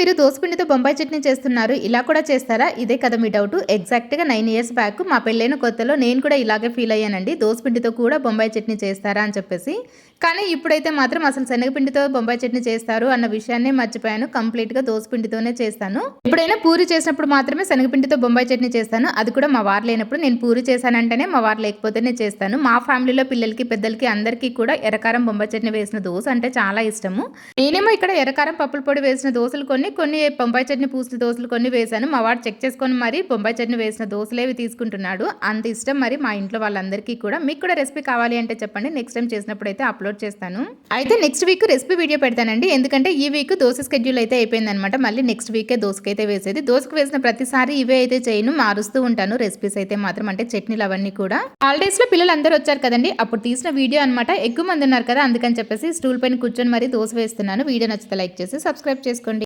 మీరు దోసపిండితో బొంబాయి చట్నీ చేస్తున్నారు ఇలా కూడా చేస్తారా? ఇదే కదా మీ డౌట్. ఎగ్జాక్ట్గా నైన్ ఇయర్స్ బ్యాక్ మా పెళ్ళైన కొత్తలో నేను కూడా ఇలాగే ఫీల్ అయ్యానండి. దోసపిండితో కూడా బొంబాయి చట్నీ చేస్తారా అని చెప్పేసి. కానీ ఇప్పుడైతే మాత్రం అసలు శనగపిండితో బొంబాయి చట్నీ చేస్తారు అన్న విషయాన్నే మర్చిపోయాను. కంప్లీట్గా దోసపిండితోనే చేస్తాను. ఎప్పుడైనా పూరి చేసినప్పుడు మాత్రమే శనగపిండితో బొంబాయి చట్నీ చేస్తాను. అది కూడా మా వారు లేనప్పుడు నేను పూరి చేశానంటేనే మా వారు లేకపోతేనే చేస్తాను. మా ఫ్యామిలీలో పిల్లలకి పెద్దలకి అందరికీ కూడా ఎర్రకారం బొంబాయి చట్నీ వేసిన దోశ అంటే చాలా ఇష్టము. నేనేమో ఇక్కడ ఎర్రకారం పప్పుల పొడి వేసిన దోశలు కొన్ని కొన్ని బొంబాయి చట్నీ పూసిన దోశలు కొన్ని వేశాను. మా వాడు చెక్ చేసుకొని మరి బొంబాయి చట్నీ వేసిన దోశలేవి తీసుకుంటున్నాడు? అంత ఇష్టం. మరి మా ఇంట్లో వాళ్ళందరికీ కూడా మీకు కూడా రెసిపీ కావాలి అంటే చెప్పండి. నెక్స్ట్ టైం చేసినప్పుడు అయితే అప్లోడ్ చేస్తాను. అయితే నెక్స్ట్ వీక్ రెసిపీ వీడియో పెడతానండి. ఎందుకంటే ఈ వీక్ దోశ స్కెడ్యూల్ అయితే అయిపోయింది అనమాట మళ్ళీ నెక్స్ట్ వీకే దోసకైతే వేసేది. దోశకు వేసిన ప్రతిసారి ఇవే అయితే చేయను. మారుస్తూ ఉంటాను. రెసిపీస్ అయితే మాత్రం అంటే చట్నీలు అవన్నీ కూడా. హాలిడేస్లో పిల్లలు అందరూ వచ్చారు కదండి. అప్పుడు తీసిన వీడియో అనమాట ఎక్కువ మంది ఉన్నారు కదా అందుకని చెప్పేసి స్టూల్ పైన కూర్చొని మరి దోశ వేస్తున్నాను. వీడియో నచ్చితే లైక్ చేసి సబ్స్క్రైబ్ చేసుకోండి.